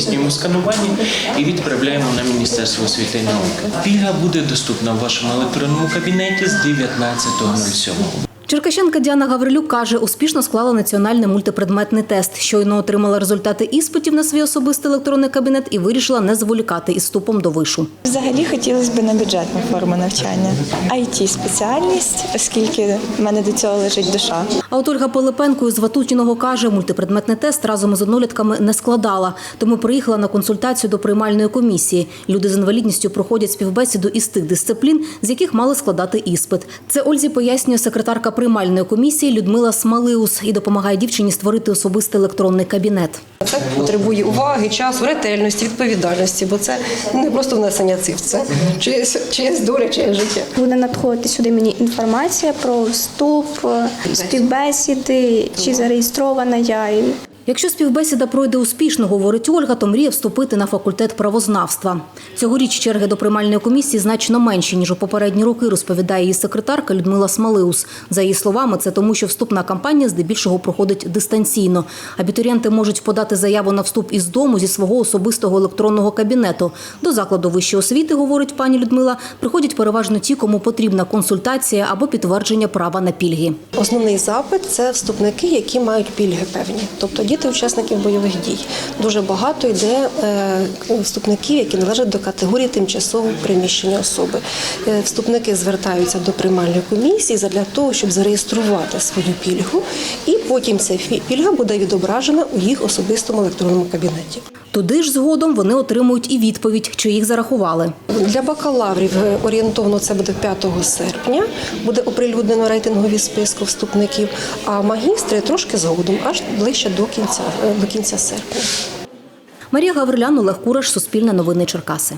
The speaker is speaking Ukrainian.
здійснюємо сканування і відправляємо на Міністерство освіти і науки. Пільга буде доступна в вашому електронному кабінеті з 19.07. Черкащанка Діана Гаврилюк каже, успішно склала національний мультипредметний тест. Щойно отримала результати іспитів на свій особистий електронний кабінет і вирішила не зволікати із вступом до вишу. Взагалі хотілося б на бюджетну форму навчання. it спеціальність, оскільки в мене до цього лежить душа. А от Ольга Пилипенко із Ватутіного каже, мультипредметний тест разом із однолітками не складала, тому приїхала на консультацію до приймальної комісії. Люди з інвалідністю проходять співбесіду із тих дисциплін, з яких мали складати іспит. Це Ользі пояснює секретарка приймальної комісії Людмила Смалиус і допомагає дівчині створити особистий електронний кабінет. Це потребує уваги, часу, ретельності, відповідальності, бо це не просто внесення цифр, це чиєсь, чиєсь доля, чиєсь життя. Буде надходити сюди мені інформація про вступ, е, співбесіди, чи зареєстрована я. Якщо співбесіда пройде успішно, говорить Ольга, то мріє вступити на факультет правознавства. Цьогоріч черги до приймальної комісії значно менші, ніж у попередні роки, розповідає її секретарка Людмила Смалиус. За її словами, це тому, що вступна кампанія здебільшого проходить дистанційно. Абітурієнти можуть подати заяву на вступ із дому зі свого особистого електронного кабінету. До закладу вищої освіти, говорить пані Людмила, приходять переважно ті, кому потрібна консультація або підтвердження права на пільги. Основний запит це вступники, які мають пільги певні, тобто діти учасників бойових дій. Дуже багато йде е, вступників, які належать до категорії тимчасового приміщення особи. Е, Вступники звертаються до приймальної комісії для того, щоб зареєструвати свою пільгу, і потім ця пільга буде відображена у їх особистому електронному кабінеті. Туди ж згодом вони отримують і відповідь, чи їх зарахували. Для бакалаврів е, орієнтовно це буде 5 серпня. Буде оприлюднено рейтингові списки вступників, а магістри трошки згодом, аж ближче до кінця, е, до кінця серпня. Марія Гаврилян, Олег Кураш, Суспільне новини Черкаси.